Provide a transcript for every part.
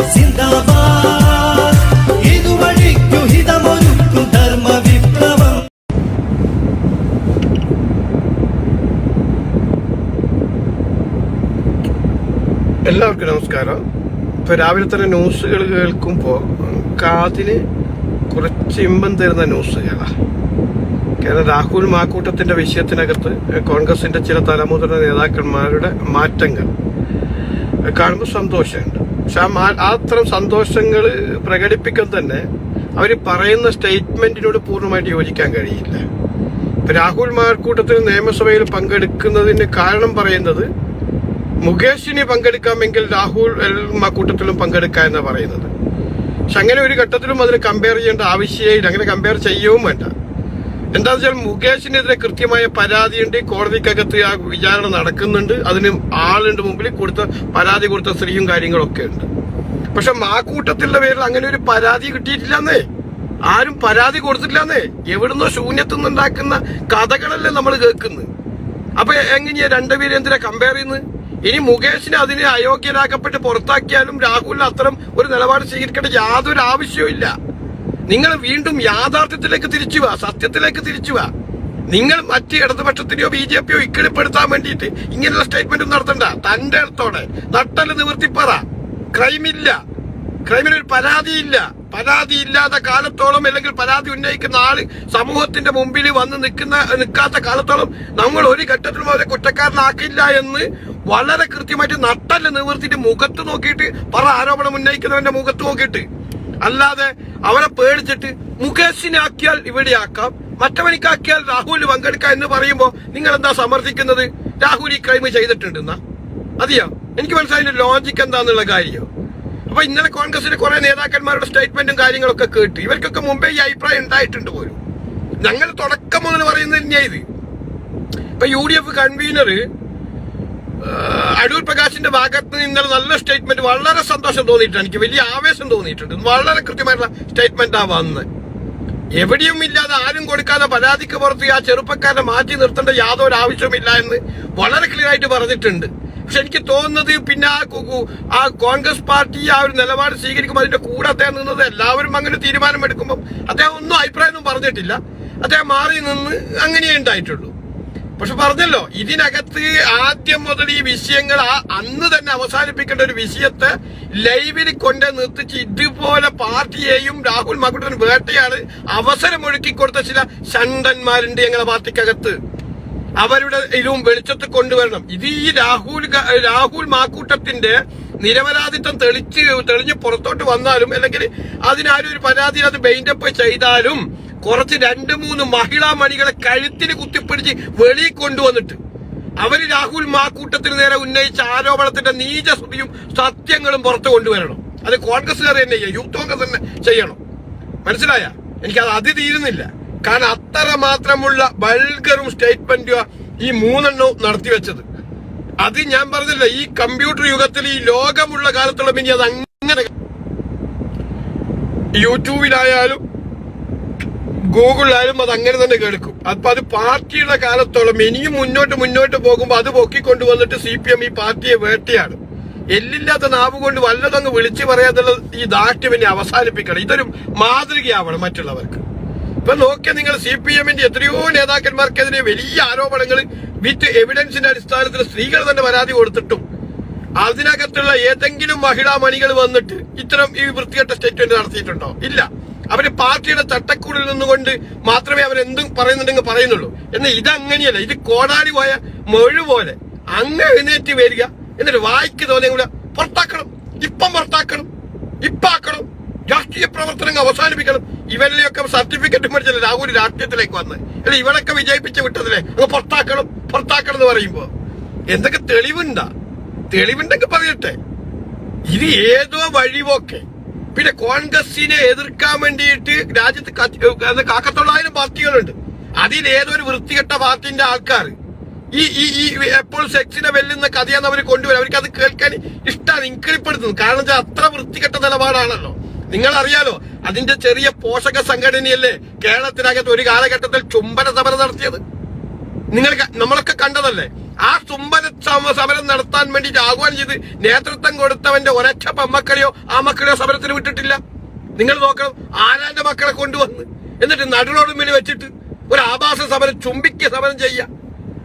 എല്ലാവർക്കും നമസ്കാരം. ഇപ്പൊ രാവിലെ തന്നെ ന്യൂസുകൾ കേൾക്കുമ്പോൾ കാതിന് കുറച്ച് ഇമ്പം തരുന്ന ന്യൂസുകളാ. കാരണം രാഹുൽ മാക്കൂട്ടത്തിന്റെ വിഷയത്തിനകത്ത് കോൺഗ്രസിന്റെ ചില തലമുതിർന്ന നേതാക്കന്മാരുടെ മാറ്റങ്ങൾ കാണുമ്പോൾ സന്തോഷമുണ്ട്. പക്ഷെ ആ അത്തരം സന്തോഷങ്ങൾ പ്രകടിപ്പിക്കാൻ തന്നെ അവർ പറയുന്ന സ്റ്റേറ്റ്മെന്റിനോട് പൂർണമായിട്ട് യോജിക്കാൻ കഴിയില്ല. രാഹുൽ മാർക്കൂട്ടത്തിൽ നിയമസഭയിൽ പങ്കെടുക്കുന്നതിന് കാരണം പറയുന്നത് മുകേഷിന് പങ്കെടുക്കാമെങ്കിൽ രാഹുൽ കൂട്ടത്തിലും പങ്കെടുക്കാം എന്നാണ് പറയുന്നത്. പക്ഷെ അങ്ങനെ ഒരു ഘട്ടത്തിലും അതിന് കമ്പയർ ചെയ്യേണ്ട ആവശ്യമില്ല. അങ്ങനെ കമ്പയർ ചെയ്യവും വേണ്ട. എന്താണെന്ന് വെച്ചാൽ മുകേഷിനെതിരെ കൃത്യമായ പരാതിയുണ്ട്. കോടതിക്കകത്ത് ആ വിചാരണ നടക്കുന്നുണ്ട്. അതിന് ആളുണ്ട് മുമ്പിൽ കൊടുത്ത പരാതി കൊടുത്ത സ്ത്രീയും കാര്യങ്ങളൊക്കെ ഉണ്ട്. പക്ഷെ മാക്കൂട്ടത്തിന്റെ പേരിൽ അങ്ങനെ ഒരു പരാതി കിട്ടിയിട്ടില്ലെന്നേ. ആരും പരാതി കൊടുത്തിട്ടില്ലെന്നേ. എവിടുന്നോ ശൂന്യത്തുനിന്നുണ്ടാക്കുന്ന കഥകളല്ലേ നമ്മൾ കേൾക്കുന്നത് അപ്പൊ എങ്ങനെയാ രണ്ടുപേരും എന്തിനാ കമ്പയർ ചെയ്യുന്നത് ഇനി മുകേഷിനെ അതിനെ അയോഗ്യരാക്കപ്പെട്ട് പുറത്താക്കിയാലും രാഹുലിന് അത്തരം ഒരു നിലപാട് സ്വീകരിക്കേണ്ട യാതൊരു ആവശ്യവും നിങ്ങൾ വീണ്ടും യാഥാർത്ഥ്യത്തിലേക്ക് തിരിച്ചു വാ സത്യത്തിലേക്ക് തിരിച്ചു വാ. നിങ്ങൾ മറ്റ് ഇടതുപക്ഷത്തിനെയോ ബി ജെ പിയോ ഇക്കിളിപ്പെടുത്താൻ വേണ്ടിയിട്ട് ഇങ്ങനെയുള്ള സ്റ്റേറ്റ്മെന്റ് നടത്തണ്ട. തന്റെ അടുത്തോടെ നട്ടൽ നിവർത്തിപ്പറ ക്രൈമില്ല ക്രൈമിന് ഒരു പരാതിയില്ല പരാതി ഇല്ലാത്ത കാലത്തോളം അല്ലെങ്കിൽ പരാതി ഉന്നയിക്കുന്ന ആൾ സമൂഹത്തിന്റെ മുമ്പിൽ വന്ന് നിൽക്കുന്ന നിൽക്കാത്ത കാലത്തോളം നമ്മൾ ഒരു ഘട്ടത്തിലും അവരെ കുറ്റക്കാരനാക്കില്ല എന്ന് വളരെ കൃത്യമായിട്ട് നട്ടൽ നിവർത്തിയിട്ട് മുഖത്ത് നോക്കിയിട്ട് പറ ആരോപണം ഉന്നയിക്കുന്നവന്റെ മുഖത്ത് നോക്കിയിട്ട്. അല്ലാതെ അവരെ പേടിച്ചിട്ട് മുകേഷിനെ ആക്കിയാൽ ഇവിടെ ആക്കാം മറ്റവനിക്കാക്കിയാൽ രാഹുൽ പങ്കെടുക്കാം എന്ന് പറയുമ്പോ നിങ്ങൾ എന്താ സമർത്ഥിക്കുന്നത്? രാഹുൽ ഈ ക്രൈം ചെയ്തിട്ടുണ്ടെന്നാ? അതെയോ. എനിക്ക് മനസ്സിലായി ലോജിക്ക് എന്താന്നുള്ള കാര്യം. അപ്പൊ ഇന്നലെ കോൺഗ്രസിലെ കുറെ നേതാക്കന്മാരുടെ സ്റ്റേറ്റ്മെന്റും കാര്യങ്ങളൊക്കെ കേട്ട് ഇവർക്കൊക്കെ മുമ്പേ ഈ അഭിപ്രായം ഉണ്ടായിട്ടുണ്ട് പോലും. ഞങ്ങൾ തുടക്കം മുതൽ പറയുന്നത് തന്നെയാ ഇത്. ഇപ്പൊ U D F convener Adoor പ്രകാശിന്റെ ഭാഗത്ത് നിന്ന് നല്ല സ്റ്റേറ്റ്മെന്റ് വളരെ സന്തോഷം തോന്നിയിട്ടുണ്ട്. എനിക്ക് വലിയ ആവേശം തോന്നിയിട്ടുണ്ട്. വളരെ കൃത്യമായിട്ടുള്ള സ്റ്റേറ്റ്മെന്റ് ആ വന്ന്. എവിടെയും ഇല്ലാതെ ആരും കൊടുക്കാതെ പരാതിക്ക് പുറത്ത് ആ ചെറുപ്പക്കാരനെ മാറ്റി നിർത്തേണ്ട യാതൊരു ആവശ്യവുമില്ല എന്ന് വളരെ ക്ലിയർ ആയിട്ട് പറഞ്ഞിട്ടുണ്ട്. പക്ഷെ എനിക്ക് തോന്നുന്നത് പിന്നെ ആ ആ കോൺഗ്രസ് പാർട്ടി ആ ഒരു നിലപാട് സ്വീകരിക്കുമ്പോൾ അതിന്റെ കൂടെ അദ്ദേഹം നിന്നത് എല്ലാവരും അങ്ങനെ തീരുമാനമെടുക്കുമ്പോൾ അദ്ദേഹം ഒന്നും അഭിപ്രായമൊന്നും പറഞ്ഞിട്ടില്ല. അദ്ദേഹം മാറി നിന്ന് അങ്ങനെയേ ഉണ്ടായിട്ടുള്ളൂ. പക്ഷെ പറഞ്ഞല്ലോ ഇതിനകത്ത് ആദ്യം മുതൽ ഈ വിഷയങ്ങൾ അന്ന് തന്നെ അവസാനിപ്പിക്കേണ്ട ഒരു വിഷയത്തെ ലൈവിൽ കൊണ്ട് നിർത്തിച്ച് ഇതുപോലെ പാർട്ടിയെയും രാഹുൽ മകുട്ടൻ വേട്ടയാണ് അവസരം ഒഴുക്കി കൊടുത്ത ചില ഷണ്ടന്മാരുണ്ട് ഞങ്ങളുടെ പാർട്ടിക്കകത്ത്. അവരുടെ ഇതും വെളിച്ചത്ത് കൊണ്ടുവരണം. ഇത് ഈ രാഹുൽ രാഹുൽ മാക്കൂട്ടത്തിന്റെ നിരപരാധിത്വം തെളിച്ച് തെളിഞ്ഞ് പുറത്തോട്ട് വന്നാലും അല്ലെങ്കിൽ അതിനാരും ഒരു പരാതി അത് ബെയിൻഡപ്പ് ചെയ്താലും കുറച്ച് രണ്ട് മൂന്ന് മഹിളാ മണികളെ കഴുത്തിന് കുത്തിപ്പിടിച്ച് വെളി കൊണ്ടുവന്നിട്ട് അവർ രാഹുൽ മാക്കൂട്ടത്തിന് നേരെ ഉന്നയിച്ച ആരോപണത്തിന്റെ നീചസ്തുതിയും സത്യങ്ങളും പുറത്തു കൊണ്ടുവരണം. അത് കോൺഗ്രസ്സുകാർ തന്നെ ചെയ്യാം യൂത്ത് കോൺഗ്രസ് തന്നെ ചെയ്യണം. മനസ്സിലായ? എനിക്കത് അത് തീരുന്നില്ല കാരണം അത്ര മാത്രമുള്ള ബൾഗറും സ്റ്റേറ്റ്മെന്റും ഈ മൂന്നെണ്ണവും നടത്തിവെച്ചത് അത് ഞാൻ പറഞ്ഞില്ല ഈ കമ്പ്യൂട്ടർ യുഗത്തിൽ ഈ ലോകമുള്ള കാലത്തോളം ഇനി അത് അങ്ങനെ യൂട്യൂബിലായാലും ഗൂഗിളിലായാലും അത് അങ്ങനെ തന്നെ കേൾക്കും. അപ്പൊ അത് പാർട്ടിയുടെ കാലത്തോളം ഇനിയും മുന്നോട്ട് മുന്നോട്ട് പോകുമ്പോൾ അത് പൊക്കിക്കൊണ്ടുവന്നിട്ട് സി പി എം ഈ പാർട്ടിയെ വേട്ടയാണ്. എല്ലില്ലാത്ത നാവ് കൊണ്ട് വല്ലതങ്ങ് വിളിച്ചു പറയാത്തുള്ള ഈ ദാഷ്ട്യം ഇനി അവസാനിപ്പിക്കണം. ഇതൊരു മാതൃകയാവണം മറ്റുള്ളവർക്ക്. ഇപ്പൊ നോക്കിയാൽ നിങ്ങൾ സി പി എമ്മിന്റെ എത്രയോ നേതാക്കന്മാർക്കെതിരെ വലിയ ആരോപണങ്ങൾ വിത്ത് എവിഡൻസിന്റെ അടിസ്ഥാനത്തിൽ സ്ത്രീകൾ തന്നെ പരാതി കൊടുത്തിട്ടും അതിനകത്തുള്ള ഏതെങ്കിലും മഹിളാ മണികൾ വന്നിട്ട് ഇത്തരം ഈ വൃത്തികെട്ട സ്റ്റേറ്റ്മെന്റ് നടത്തിയിട്ടുണ്ടോ? ഇല്ല. അവർ പാർട്ടിയുടെ ചട്ടക്കൂടിൽ നിന്നുകൊണ്ട് മാത്രമേ അവരെന്തും പറയുന്നുണ്ടെങ്കിൽ പറയുന്നുള്ളൂ. എന്നാൽ ഇതങ്ങനെയല്ല. ഇത് കോടാലി പോയ മൊഴു പോലെ അങ്ങ് എഴുന്നേറ്റ് വരിക. എന്നിട്ട് വായിക്ക് തോന്നിയ കൂടെ പുറത്താക്കണം. ഇപ്പം പുറത്താക്കണം. ഇപ്പാക്കണം. രാഷ്ട്രീയ പ്രവർത്തനങ്ങൾ അവസാനിപ്പിക്കണം. ഇവരിലെയൊക്കെ സർട്ടിഫിക്കറ്റ് മേടിച്ചല്ലേ രാഹുൽ രാഷ്ട്രീയത്തിലേക്ക് വന്ന്. അല്ലെ ഇവരൊക്കെ വിജയിപ്പിച്ച് വിട്ടതില്ലേ അങ്ങ് പുറത്താക്കണം പുറത്താക്കണം എന്ന് പറയുമ്പോ എന്തൊക്കെ തെളിവുണ്ടാ? തെളിവുണ്ടെങ്കിൽ പറയട്ടെ. ഇത് ഏതോ വഴിപോക്കെ പിന്നെ കോൺഗ്രസിനെ എതിർക്കാൻ വേണ്ടിയിട്ട് രാജ്യത്ത് കാക്കത്തൊള്ളായിരം പാർട്ടികളുണ്ട്. അതിൽ ഏതൊരു വൃത്തികെട്ട പാർട്ടിന്റെ ആൾക്കാർ? ഈ ഈ ഈ എപ്പോൾ സെക്സിനെ വെല്ലുന്ന കഥയാന്ന് അവർ കൊണ്ടുവരും അവർക്ക് അത് കേൾക്കാൻ ഇഷ്ടമാണ് ഇൻക്രിപ്പെടുത്തുന്നത്. കാരണം അത്ര വൃത്തികെട്ട നിലപാടാണല്ലോ. നിങ്ങൾ അറിയാലോ അതിന്റെ ചെറിയ പോഷക സംഘടനയല്ലേ കേരളത്തിനകത്ത് ഒരു കാലഘട്ടത്തിൽ ചുംബന സമരം നടത്തിയത്? നിങ്ങൾ നമ്മളൊക്കെ കണ്ടതല്ലേ? ആ സമ- സമരം നടത്താൻ വേണ്ടി ആഹ്വാനം ചെയ്ത് നേതൃത്വം കൊടുത്തവന്റെ ഒരച്ച പെമ്മക്കളെയോ ആ മക്കളെയോ സമരത്തിന് വിട്ടിട്ടില്ല. നിങ്ങൾ നോക്കണം ആരാന്റെ മക്കളെ കൊണ്ടുവന്ന്? എന്നിട്ട് നടുറോടും മേലെ വെച്ചിട്ട് ഒരു ആഭാസ സമരം ചുംബിക്ക സമരം ചെയ്യ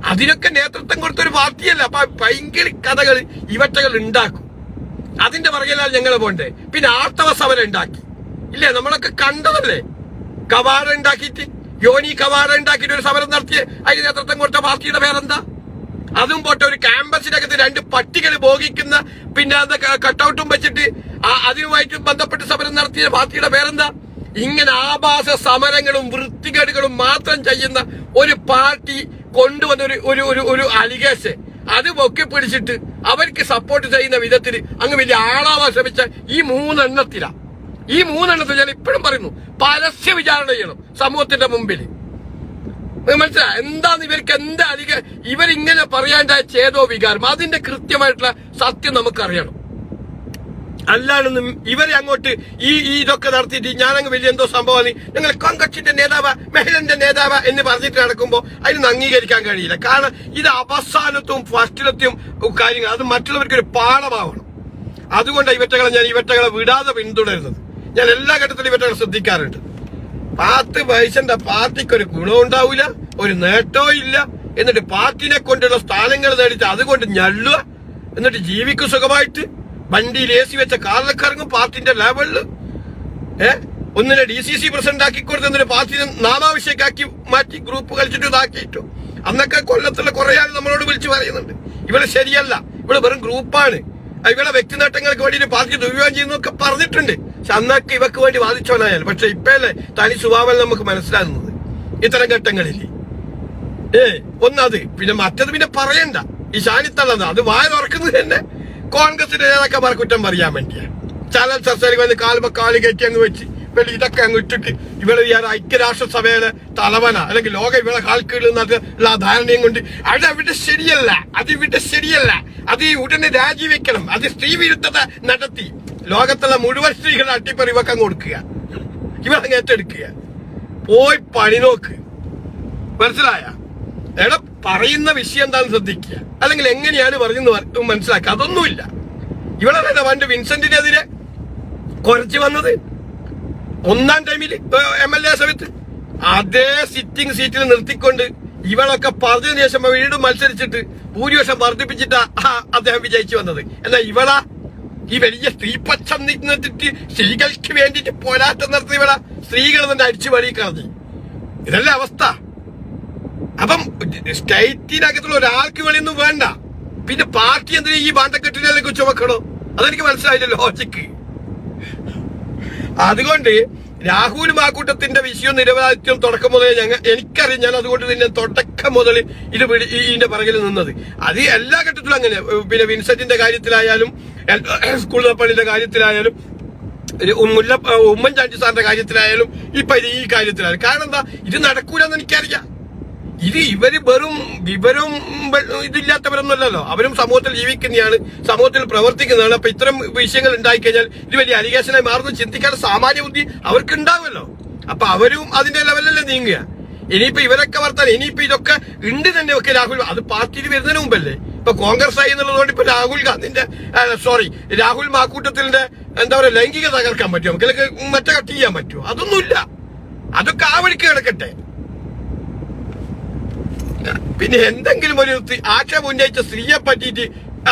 അതിനൊക്കെ നേതൃത്വം കൊടുത്ത ഒരു പാർട്ടിയല്ല അപ്പൊ ഭയങ്കര കഥകൾ ഇവറ്റകൾ ഉണ്ടാക്കും. അതിന്റെ പുറകിലാണ് ഞങ്ങൾ പോണ്ടേ. പിന്നെ ആർത്തവ സമരം ഉണ്ടാക്കി. ഇല്ലേ? നമ്മളൊക്കെ കണ്ടതല്ലേ? കവാട ഉണ്ടാക്കിയിട്ട് യോനി കവാട ഉണ്ടാക്കിയിട്ട് ഒരു സമരം നടത്തിയ. അതിന് നേതൃത്വം കൊടുത്ത പാർട്ടിയുടെ പേരെന്താ? അതും പോട്ടെ ഒരു ക്യാമ്പസിനകത്ത് രണ്ട് പട്ടികൾ ഭോഗിക്കുന്ന പിന്നെ അത് കട്ടൗട്ടും വെച്ചിട്ട് അതുമായിട്ട് ബന്ധപ്പെട്ട് സമരം നടത്തിയ പാർട്ടിയുടെ പേരെന്താ? ഇങ്ങനെ ആഭാസ സമരങ്ങളും വൃത്തികേടുകളും മാത്രം ചെയ്യുന്ന ഒരു പാർട്ടി കൊണ്ടുവന്ന ഒരു ഒരു ഒരു ഒരു അത് പൊക്കി പിടിച്ചിട്ട് അവർക്ക് സപ്പോർട്ട് ചെയ്യുന്ന വിധത്തിൽ അങ്ങ് വലിയ ആളാവാൻ ശ്രമിച്ച ഈ മൂന്നെണ്ണത്തിലാ. ഈ മൂന്നെണ്ണത്തിൽ ഞാൻ ഇപ്പോഴും പറയുന്നു പരസ്യ വിചാരണ ചെയ്യണം സമൂഹത്തിന്റെ മുമ്പിൽ മനസ്സിലായി എന്താണ് ഇവർക്ക് എന്താ അധിക ഇവരിങ്ങനെ പറയാണ്ടായ ചേതോ വികാരം. അതിന്റെ കൃത്യമായിട്ടുള്ള സത്യം നമുക്കറിയണം. അല്ലാണെന്നും ഇവരെ അങ്ങോട്ട് ഈ ഇതൊക്കെ നടത്തിയിട്ട് ഞാനങ്ങ് വലിയ എന്തോ സംഭവമാണ്. ഞങ്ങൾ കോൺഗ്രസിന്റെ നേതാവ് മെഹലന്റെ നേതാവ് എന്ന് പറഞ്ഞിട്ട് നടക്കുമ്പോൾ അതിനൊന്നും അംഗീകരിക്കാൻ കഴിയില്ല. കാരണം ഇത് അവസാനത്തും ഫസ്റ്റിലത്തെയും കാര്യങ്ങൾ. അത് മറ്റുള്ളവർക്ക് ഒരു പാഠമാവണം. അതുകൊണ്ടാണ് ഇവറ്റകളെ ഞാൻ ഇവറ്റകളെ വിടാതെ പിന്തുടരുന്നത്. ഞാൻ എല്ലാ ഘട്ടത്തിലും ഇവറ്റകളെ ശ്രദ്ധിക്കാറുണ്ട്. പാർട്ടി വയസ്സിന്റെ പാർട്ടിക്ക് ഒരു ഗുണം ഉണ്ടാവില്ല ഒരു നേട്ടവും ഇല്ല. എന്നിട്ട് പാർട്ടിനെ കൊണ്ടുള്ള സ്ഥാനങ്ങൾ നേടിച്ച് അതുകൊണ്ട് ഞള്ളുക. എന്നിട്ട് ജീവിക്കും സുഖമായിട്ട്. വണ്ടിയിൽ എ സി വെച്ച കാറിലൊക്കെ പാർട്ടിന്റെ ലെവലിൽ. ഏ? ഒന്നിനെ ഡി സി സി പ്രസിഡന്റ് ആക്കി കൊടുത്ത് എന്നിട്ട് പാർട്ടിനെ നാമാവശ്യക്കാക്കി മാറ്റി ഗ്രൂപ്പ് കളിച്ചിട്ട് ഇതാക്കിയിട്ടു. അന്നൊക്കെ കൊല്ലത്തുള്ള കുറെ ആൾ നമ്മളോട് വിളിച്ചു പറയുന്നുണ്ട്. ഇവൾ ശരിയല്ല. ഇവൾ വെറും ഗ്രൂപ്പാണ്. ഇവളെ വ്യക്തി നേട്ടങ്ങൾക്ക് വേണ്ടി പാർട്ടി ദുരുപയോഗം ചെയ്യുന്നൊക്കെ പറഞ്ഞിട്ടുണ്ട്. പക്ഷെ അന്നൊക്കെ ഇവക്ക് വേണ്ടി വാദിച്ചവനായാൽ പക്ഷെ ഇപ്പല്ലേ തനി സ്വഭാവം നമുക്ക് മനസ്സിലാകുന്നത്? ഇത്തരം ഘട്ടങ്ങളിൽ. ഏ ഒന്നത്. പിന്നെ മറ്റത് പിന്നെ പറയണ്ട. ഈ ശാനിത്തള്ളത് അത് വായ തുറക്കുന്നത് തന്നെ കോൺഗ്രസിന്റെ നേതാക്കന്മാർ കുറ്റം പറയാൻ വേണ്ടിയാണ്. ചാനൽ ചർച്ചയിൽ വന്ന് കാലുമ്പോ കാൽ കയറ്റി അങ്ങ് വെച്ച് ഇവൾ ഇതൊക്കെ അങ്ങ് ഇട്ടിട്ട് ഇവൾ ഈ ഒരു ഐക്യരാഷ്ട്രസഭയുടെ തലവന. അല്ലെങ്കിൽ ലോക ഇവളെ കാൽക്കീഴിൽ നിന്നുള്ള ധാരണയും കൊണ്ട് അത് അവിടെ ശരിയല്ല അത് ഇവിടെ ശരിയല്ല. അത് ഉടനെ രാജിവെക്കണം. അത് സ്ത്രീ വിരുദ്ധത നടത്തി. ലോകത്തുള്ള മുഴുവൻ സ്ത്രീകളെ അട്ടിപ്പറി ഇവക്കം കൊടുക്കുക. ഇവളങ്ങ് ഏറ്റെടുക്കുക. പോയി പണി നോക്ക്. മനസ്സിലായ? എടാ പറയുന്ന വിഷയം എന്താണെന്ന് ശ്രദ്ധിക്കുക. അല്ലെങ്കിൽ എങ്ങനെയാണ് പറയുന്നത് മനസ്സിലാക്കുക. അതൊന്നുമില്ല. തന്നെ പണ്ട് വിൻസെന്റിനെതിരെ കുറച്ച് വന്നത്? ഒന്നാം ടൈമിൽ എം എൽ എ സമയത്ത് അതേ സിറ്റിംഗ് സീറ്റിൽ നിർത്തിക്കൊണ്ട് ഇവളൊക്കെ പറഞ്ഞതിന് ശേഷം വീണ്ടും മത്സരിച്ചിട്ട് ഭൂരിപക്ഷം വർദ്ധിപ്പിച്ചിട്ടാ അദ്ദേഹം വിജയിച്ചു വന്നത്. എന്നാ ഇവളാ ഈ വലിയ സ്ത്രീപക്ഷം നിന്നിട്ട് സ്ത്രീകൾക്ക് വേണ്ടിയിട്ട് പോരാട്ടം നടത്തി ഇവളാ സ്ത്രീകൾ തന്നെ അടിച്ചു വഴി കളഞ്ഞു. ഇതല്ല അവസ്ഥ. അപ്പം സ്റ്റേറ്റിനകത്തുള്ള ഒരാൾക്ക് വെളിയൊന്നും വേണ്ട. പിന്നെ പാർട്ടി എന്തിനാ ഈ ബാണ്ടക്കെട്ടിനെ കുറിച്ച് വെക്കണോ അതെനിക്ക് മനസ്സിലായില്ല ലോജിക്ക് അതുകൊണ്ട് രാഹുൽ മാക്കൂട്ടത്തിന്റെ വിഷയവും നിരപരാധിത്വം തുടക്കം മുതൽ ഞങ്ങൾ എനിക്കറിയാം. ഞാൻ അതുകൊണ്ട് തന്നെ തുടക്കം മുതൽ ഇത് ഇതിന്റെ പിറകിൽ നിന്നത്. അത് എല്ലാ ഘട്ടത്തിലും അങ്ങനെ. പിന്നെ വിൻസെന്റിന്റെ കാര്യത്തിലായാലും സ്കൂൾ പള്ളിയുടെ കാര്യത്തിലായാലും മുല്ല ഉമ്മൻചാണ്ടി സാറിന്റെ കാര്യത്തിലായാലും ഇപ്പൊ ഈ കാര്യത്തിലായാലും. കാരണം എന്താ? ഇത് നടക്കൂലെന്ന് എനിക്കറിയാം. ഇത് ഇവർ വെറും വിവരവും ഇതില്ലാത്തവരൊന്നുമല്ലല്ലോ. അവരും സമൂഹത്തിൽ ജീവിക്കുന്നതാണ് സമൂഹത്തിൽ പ്രവർത്തിക്കുന്നതാണ്. അപ്പൊ ഇത്തരം വിഷയങ്ങൾ ഉണ്ടായി കഴിഞ്ഞാൽ ഇത് വലിയ അലിഗേഷനായി മാറുന്ന. ചിന്തിക്കാൻ സാമാന്യ ബുദ്ധി അവർക്ക് ഉണ്ടാവുമല്ലോ അപ്പൊ അവരും അതിന്റെ ലെവലല്ലേ നീങ്ങുക. ഇനിയിപ്പോ ഇവരൊക്കെ വർത്താൻ ഇനിയിപ്പോ ഇതൊക്കെ ഉണ്ട് തന്നെ ഒക്കെ രാഹുൽ. അത് പാർട്ടിയിൽ വരുന്നതിന് മുമ്പല്ലേ? ഇപ്പൊ കോൺഗ്രസ് ആയി എന്നുള്ളതുകൊണ്ട് ഇപ്പൊ രാഹുൽ ഗാന്ധിന്റെ സോറി രാഹുൽ മാക്കൂട്ടത്തിന്റെ എന്താ പറയുക ലൈംഗിക തകർക്കാൻ പറ്റുമോ? നമുക്ക് മറ്റേ കട്ട് ചെയ്യാൻ പറ്റുമോ? അതൊന്നുമില്ല. അതൊക്കെ ആ വഴിക്ക് കിടക്കട്ടെ പിന്നെ എന്തെങ്കിലും ഒരു ആക്ഷേപം ഉന്നയിച്ച സ്ത്രീയെ പറ്റിയിട്ട്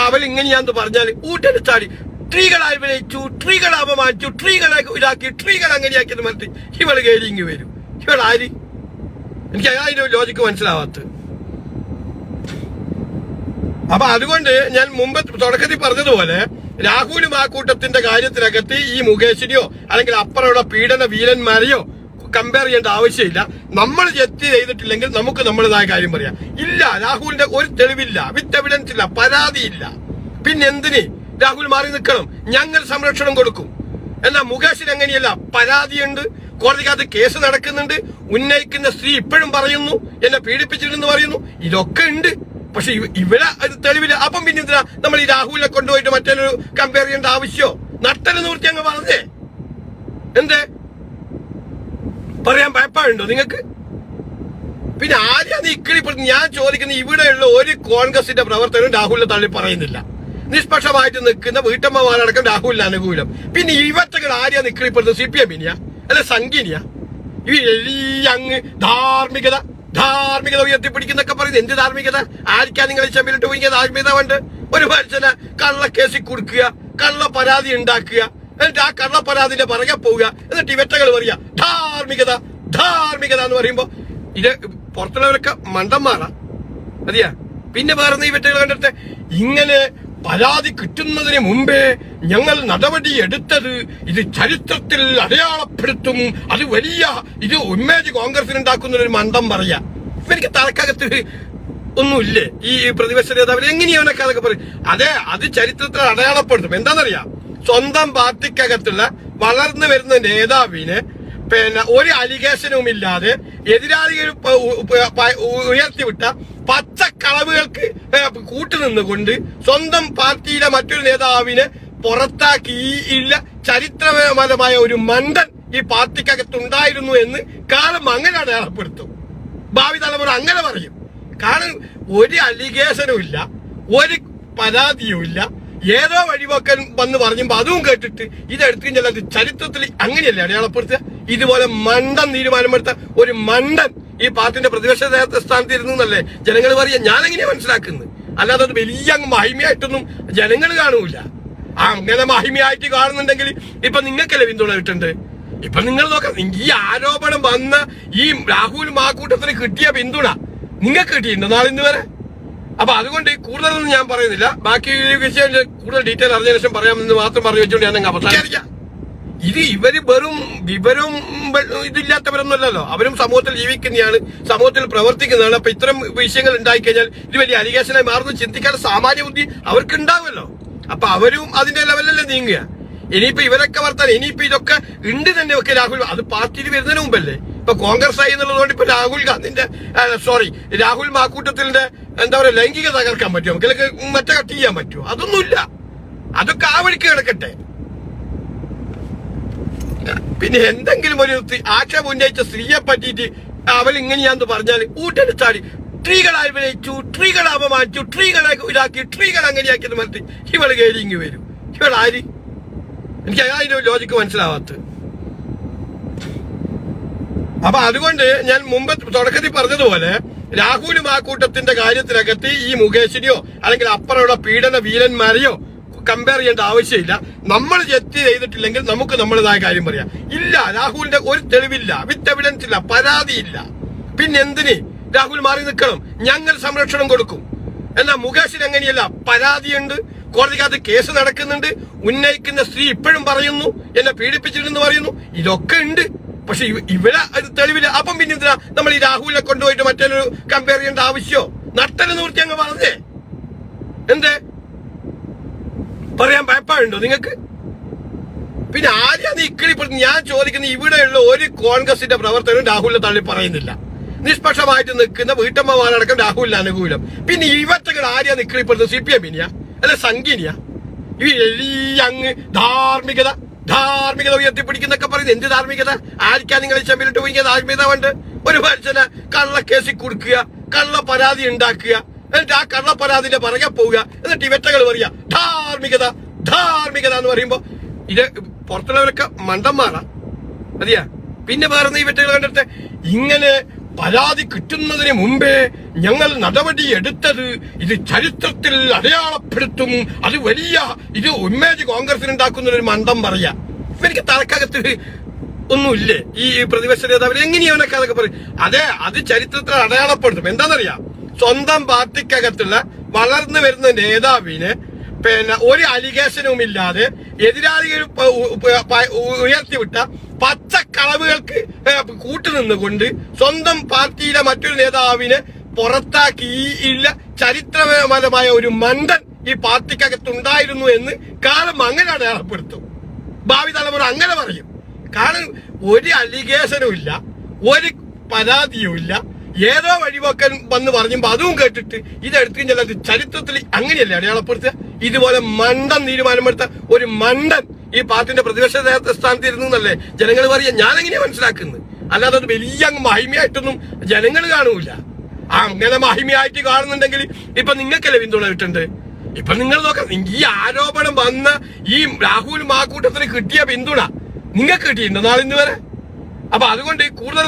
അവൾ ഇങ്ങനെയാന്ന് പറഞ്ഞാൽ ഊട്ടടിച്ചാടി ചാടി സ്ത്രീകളെ അഭിനയിച്ചു സ്ത്രീകളെ അപമാനിച്ചു സ്ത്രീകളെ ഇതാക്കി സ്ത്രീകൾ അങ്ങനെയാക്കിയെന്ന് ഇവൾ കയറി ഇങ്ങ് വരും. ഇവൾ ആര് എനിക്ക് അതിന്റെ ലോജിക്ക് മനസ്സിലാവാത്തത്. അപ്പൊ അതുകൊണ്ട് ഞാൻ മുമ്പ് തുടക്കത്തിൽ പറഞ്ഞതുപോലെ രാഹുലും ആ കൂട്ടത്തിന്റെ കാര്യത്തിനകത്ത് ഈ മുകേഷിനെയോ അല്ലെങ്കിൽ അപ്പുറമുള്ള പീഡന വീരന്മാരെയോ കമ്പയർ ചെയ്യേണ്ട ആവശ്യമില്ല. നമ്മൾ ജെറ്റ് ചെയ്തിട്ടില്ലെങ്കിൽ നമുക്ക് നമ്മളേതായ കാര്യം പറയാം. ഇല്ല രാഹുലിന്റെ ഒരു തെളിവില്ല. വിത്ത് എവിഡൻസ് ഇല്ല. പരാതിയില്ല. പിന്നെ എന്തിന്? രാഹുൽ മാറി നിൽക്കണം. ഞങ്ങൾ സംരക്ഷണം കൊടുക്കും. എന്നാൽ മുകേഷിന് അങ്ങനെയല്ല പരാതിയുണ്ട്. കോടതിക്കകത്ത് കേസ് നടക്കുന്നുണ്ട്. ഉന്നയിക്കുന്ന സ്ത്രീ ഇപ്പോഴും പറയുന്നു. എന്നെ പീഡിപ്പിച്ചിട്ടുണ്ടെന്ന് പറയുന്നു. ഇതൊക്കെ ഉണ്ട്. പക്ഷെ ഇവ- ഇവിടെ തെളിവില്ല. അപ്പം പിന്നെ എന്തിനാ നമ്മൾ ഈ രാഹുലിനെ കൊണ്ടുപോയിട്ട് മറ്റൊരു കമ്പയർ ചെയ്യേണ്ട ആവശ്യമോ നട്ടൽ നിവൃത്തി അങ്ങ് പറഞ്ഞേ. എന്തേ? പറയാൻ ഭയപ്പാടുണ്ടോ നിങ്ങൾക്ക്? പിന്നെ ആരെയാണ് ഇക്കിളി ഞാൻ ചോദിക്കുന്ന ഇവിടെയുള്ള ഒരു കോൺഗ്രസിന്റെ പ്രവർത്തനം രാഹുലിനെ തള്ളി പറയുന്നില്ല. നിഷ്പക്ഷമായിട്ട് നിൽക്കുന്ന വീട്ടമ്മമാരടക്കം രാഹുലിന് അനുകൂലം. പിന്നെ ഇവറ്റകൾ ആരെയാണ് ഇക്കിളിപ്പെടുന്നത് സി പി എമ്മിനിയാ അല്ലെ സംഘിനിയാ ഈ അങ്ങ് ധാർമ്മികത ധാർമ്മികത ഉയർത്തിപ്പിടിക്കുന്നൊക്കെ പറയുന്നത് എന്ത് ധാർമ്മികത? ആർക്കാ നിങ്ങൾ ചെമ്പിലിട്ട് പോയി ധാർമ്മികത കൊണ്ട് ഒരു മനുഷ്യനെ കള്ളക്കേസിൽ കൊടുക്കുക കള്ള പരാതി ഉണ്ടാക്കുക എന്നിട്ട് ആ കള്ള പരാതിന്റെ പുറകെ പോവുക എന്നിട്ട് ഇവറ്റകൾ പറയുക ധാർമ്മികത ധാർമ്മികത എന്ന് പറയുമ്പോ ഇത് പുറത്തുള്ളവരൊക്കെ മണ്ടന്മാറാ മതിയാ പിന്നെ വേറെ ഇവറ്റകൾ കണ്ടിട്ട് ഇങ്ങനെ പരാതി കിട്ടുന്നതിന് മുമ്പേ ഞങ്ങൾ നടപടി എടുത്തത് ഇത് ചരിത്രത്തിൽ അടയാളപ്പെടുത്തും. അത് വലിയ ഇത് ഉന്മേജ് കോൺഗ്രസിന് ഉണ്ടാക്കുന്ന ഒരു മണ്ടം പറയാ. ഇവർക്ക് തലക്കകത്ത് ഒന്നുമില്ലേ? ഈ പ്രതിപക്ഷ നേതാവിന് എങ്ങനെയാ അവനൊക്കെ അതൊക്കെ പറയും? അതെ അത് ചരിത്രത്തിൽ അടയാളപ്പെടുത്തും. എന്താണെന്നറിയാം? സ്വന്തം പാർട്ടിക്കകത്തുള്ള വളർന്നു വരുന്ന നേതാവിന് പിന്നെ ഒരു അലിഗേഷനും ഇല്ലാതെ എതിരാളികൾ ഉയർത്തിവിട്ട പച്ചക്കളവുകൾക്ക് കൂട്ടുനിന്നുകൊണ്ട് സ്വന്തം പാർട്ടിയിലെ മറ്റൊരു നേതാവിനെ പുറത്താക്കി ഈ ഇല്ല ചരിത്രപരമായ ഒരു മണ്ടൻ ഈ പാർട്ടിക്കകത്തുണ്ടായിരുന്നു എന്ന് കാലം അങ്ങനെ അടയാളപ്പെടുത്തും ഭാവി തലമുറ അങ്ങനെ പറയും. കാരണം ഒരു അലിഗേഷനും ഇല്ല ഒരു പരാതിയും ഇല്ല ഏതോ വഴിപോക്കൻ വന്ന് പറഞ്ഞപ്പോ അതും കേട്ടിട്ട് ഇതെടുത്തു കഴിഞ്ഞാൽ അത് ചരിത്രത്തിൽ അങ്ങനെയല്ലേ അടയാളപ്പെടുത്തുക? ഇതുപോലെ മണ്ടൻ തീരുമാനമെടുത്ത ഒരു മണ്ടൻ ഈ പാർട്ടിന്റെ പ്രതിപക്ഷ സ്ഥാനത്ത് എന്നല്ലേ? ജനങ്ങൾ പറയാ ഞാൻ എങ്ങനെയാ മനസ്സിലാക്കുന്നത്? അല്ലാതെ അത് വലിയ മഹിമയായിട്ടൊന്നും ജനങ്ങൾ കാണൂല. അങ്ങനെ മഹിമയായിട്ട് കാണുന്നുണ്ടെങ്കിൽ ഇപ്പൊ നിങ്ങൾക്കല്ലേ പിന്തുണ കിട്ടുണ്ട് ഇപ്പൊ നിങ്ങൾ നോക്കാം ഈ ആരോപണം വന്ന ഈ രാഹുൽ മാക്കൂട്ടത്തിന് കിട്ടിയ പിന്തുണ നിങ്ങൾക്ക് കിട്ടിയിട്ടുണ്ടോ നാളെ ഇന്ന് വരെ? അപ്പൊ അതുകൊണ്ട് കൂടുതലൊന്നും ഞാൻ പറയുന്നില്ല. ബാക്കി വിഷയം കൂടുതൽ ഡീറ്റെയിൽ അറിഞ്ഞ ശേഷം പറയാമെന്ന് മാത്രം പറഞ്ഞു വെച്ചുകൊണ്ട് ഞാൻ അവസാനിക്കാം ഇത് ഇവർ വെറും വിവരവും ഇതില്ലാത്തവരൊന്നുമല്ലല്ലോ. അവരും സമൂഹത്തിൽ ജീവിക്കുന്നതാണ് സമൂഹത്തിൽ പ്രവർത്തിക്കുന്നതാണ്. അപ്പൊ ഇത്തരം വിഷയങ്ങൾ ഉണ്ടായിക്കഴിഞ്ഞാൽ ഇത് വലിയ അലിഗേഷനായി മാറുന്ന. ചിന്തിക്കാൻ സാമാന്യ ബുദ്ധി അവർക്ക് ഉണ്ടാവുമല്ലോ അപ്പൊ അവരും അതിന്റെ ലെവലല്ലേ നീങ്ങുക. ഇനിയിപ്പോ ഇവരൊക്കെ വർത്താൻ ഇനിയിപ്പോ ഇതൊക്കെ ഉണ്ട് തന്നെ ഒക്കെ രാഹുൽ. അത് പാർട്ടിയിൽ വരുന്നതിന് മുമ്പല്ലേ? ഇപ്പൊ കോൺഗ്രസ് ആയി എന്നുള്ളതുകൊണ്ട് ഇപ്പൊ രാഹുൽ ഗാന്ധിന്റെ സോറി രാഹുൽ മാക്കൂട്ടത്തിന്റെ എന്താ പറയാ ലൈംഗിക തകർക്കാൻ പറ്റുമോ? നമുക്ക് മറ്റേ കട്ട് ചെയ്യാൻ പറ്റുമോ? അതൊന്നുമില്ല. അതൊക്കെ ആ വഴിക്ക് കിടക്കട്ടെ. പിന്നെ എന്തെങ്കിലും ഒരു ആക്ഷേപം ഉന്നയിച്ച സ്ത്രീയെ പറ്റിയിട്ട് അവൾ ഇങ്ങനെയാന്ന് പറഞ്ഞാൽ ഊട്ടെടുത്താടി സ്ത്രീകളെ അഭിനയിച്ചു സ്ത്രീകളെ അപമാനിച്ചു സ്ത്രീകളെ ഇതാക്കി സ്ത്രീകൾ മനസ്സിൽ ഇവൾ കയറി ഇങ്ങ് വരും. ഇവൾ ആര്? എനിക്ക് അതിന്റെ ലോജിക്ക് മനസ്സിലാവാത്ത അപ്പൊ അതുകൊണ്ട് ഞാൻ മുമ്പ് തുടക്കത്തിൽ പറഞ്ഞതുപോലെ രാഹുലും ആ കൂട്ടത്തിന്റെ കാര്യത്തിനകത്ത് ഈ മുകേഷിനെയോ അല്ലെങ്കിൽ അപ്പുറമുള്ള പീഡന വീരന്മാരെയോ കമ്പയർ ചെയ്യേണ്ട ആവശ്യമില്ല. നമ്മൾ ജപ്തി ചെയ്തിട്ടില്ലെങ്കിൽ നമുക്ക് നമ്മളിതായ കാര്യം പറയാം. ഇല്ല രാഹുലിന്റെ ഒരു തെളിവില്ല. വിത്ത് എവിഡൻസ് ഇല്ല പരാതിയില്ല. പിന്നെ എന്തിന്? രാഹുൽ മാറി നിൽക്കണം. ഞങ്ങൾ സംരക്ഷണം കൊടുക്കും. എന്നാൽ മുകേഷിന് അങ്ങനെയല്ല പരാതിയുണ്ട്. കോടതിക്കകത്ത് കേസ് നടക്കുന്നുണ്ട്. ഉന്നയിക്കുന്ന സ്ത്രീ ഇപ്പോഴും പറയുന്നു. എന്നെ പീഡിപ്പിച്ചിട്ടുണ്ടെന്ന് പറയുന്നു. ഇതൊക്കെ ഉണ്ട്. പക്ഷെ ഇവ- ഇവിടെ തെളിവില്ല. അപ്പം പിന്നെ എന്തിനാ? നമ്മൾ ഈ രാഹുലിനെ കൊണ്ടുപോയിട്ട് മറ്റൊരു കമ്പയർ ചെയ്യേണ്ട ആവശ്യമോ നട്ടൽ നിവൃത്തി അങ്ങ് പറഞ്ഞേ. എന്തേ? പറയാൻ ഭയപ്പാടുണ്ടോ നിങ്ങൾക്ക്? പിന്നെ ആരെയാണ് ഇക്കിളിപ്പെടുത്തി ഞാൻ ചോദിക്കുന്ന ഇവിടെയുള്ള ഒരു കോൺഗ്രസിന്റെ പ്രവർത്തനം രാഹുലിനെ തള്ളി പറയുന്നില്ല. നിഷ്പക്ഷമായിട്ട് നിൽക്കുന്ന വീട്ടമ്മമാരടക്കം രാഹുലിന് അനുകൂലം. പിന്നെ ഇവറ്റകൾ ആരെയാണ് ഇക്കിളിപ്പെടുത്തുന്നത് സി പി എമ്മിനിയാ അല്ലെ സംഘിനിയാ? ഈ അങ്ങ് ധാർമ്മികത ധാർമ്മികത ഉയർത്തിപ്പിടിക്കുന്നൊക്കെ പറയുന്നത് എന്ത് ധാർമ്മികത? ആർക്കാ നിങ്ങൾ ചെമ്പിലിട്ട് പോയി ധാർമ്മികത വേണ്ട ഒരു മനുഷ്യനെ കള്ളക്കേസിൽ കൊടുക്കുക കള്ള പരാതി ഉണ്ടാക്കുക എന്നിട്ട് ആ കള്ള പരാതിന്റെ പുറകെ പോവുക എന്നിട്ട് ഇവറ്റകൾ പറയുക ധാർമ്മികത ധാർമ്മികത എന്ന് പറയുമ്പോ ഇത് പുറത്തുള്ളവരൊക്കെ മണ്ടന്മാറാ മതിയാ പിന്നെ വേറെ ഈ ഇവറ്റകൾ കണ്ടിട്ട് ഇങ്ങനെ പരാതി കിട്ടുന്നതിന് മുമ്പേ ഞങ്ങൾ നടപടി എടുത്തത് ഇത് ചരിത്രത്തിൽ അടയാളപ്പെടുത്തും. അത് വലിയ ഇത് ഉന്മേജ് കോൺഗ്രസിന് ഉണ്ടാക്കുന്ന ഒരു മണ്ടം പറയാ. എനിക്ക് തലക്കകത്ത് ഒന്നുമില്ലേ? ഈ പ്രതിപക്ഷ നേതാവിന് എങ്ങനെയാണൊക്കെ അതൊക്കെ പറയും. അതെ അത് ചരിത്രത്തിൽ അടയാളപ്പെടുത്തും. എന്താണെന്നറിയാം? സ്വന്തം പാർട്ടിക്കകത്തുള്ള വളർന്നു വരുന്ന നേതാവിന് പിന്നെ ഒരു അലിഗേഷനും ഇല്ലാതെ എതിരാളികൾ ഉയർത്തിവിട്ട പച്ചക്കളവുകൾക്ക് കൂട്ടുനിന്നുകൊണ്ട് സ്വന്തം പാർട്ടിയിലെ മറ്റൊരു നേതാവിനെ പുറത്താക്കി ഈ ഇല്ല ചരിത്രപരമായ ഒരു മണ്ടൻ ഈ പാർട്ടിക്കകത്തുണ്ടായിരുന്നു എന്ന് കാലം അങ്ങനെ അടയാളപ്പെടുത്തും. ഭാവി തലമുറ അങ്ങനെ പറയും. കാരണം ഒരു അലിഗേഷനും ഇല്ല ഒരു പരാതിയും ഇല്ല. ഏതോ വഴിവെക്കൻ വന്ന് പറഞ്ഞപ്പോ അതും കേട്ടിട്ട് ഇതെടുത്തു കഴിഞ്ഞാൽ ചരിത്രത്തിൽ അങ്ങനെയല്ലേ അടയാളപ്പെടുത്തുക? ഇതുപോലെ മണ്ടൻ തീരുമാനമെടുത്ത ഒരു മണ്ടൻ ഈ പാർട്ടിന്റെ പ്രതിപക്ഷ സ്ഥാനത്ത് ഇരുന്നു എന്നല്ലേ ജനങ്ങൾ പറയാ ഞാൻ എങ്ങനെയാ മനസ്സിലാക്കുന്നത്? അല്ലാതെ അത് വലിയ അങ്ങ് മഹിമയായിട്ടൊന്നും ജനങ്ങൾ കാണൂല. അങ്ങനെ മഹിമയായിട്ട് കാണുന്നുണ്ടെങ്കിൽ ഇപ്പൊ നിങ്ങൾക്കല്ലേ പിന്തുണ കിട്ടുന്നുണ്ട് ഇപ്പൊ നിങ്ങൾ നോക്കാം ഈ ആരോപണം വന്ന ഈ രാഹുൽ മാക്കൂട്ടത്തിന് കിട്ടിയ പിന്തുണ നിങ്ങൾക്ക് കിട്ടിയിട്ടുണ്ടോ നാളിന്ന് വരെ? അപ്പൊ അതുകൊണ്ട് കൂടുതൽ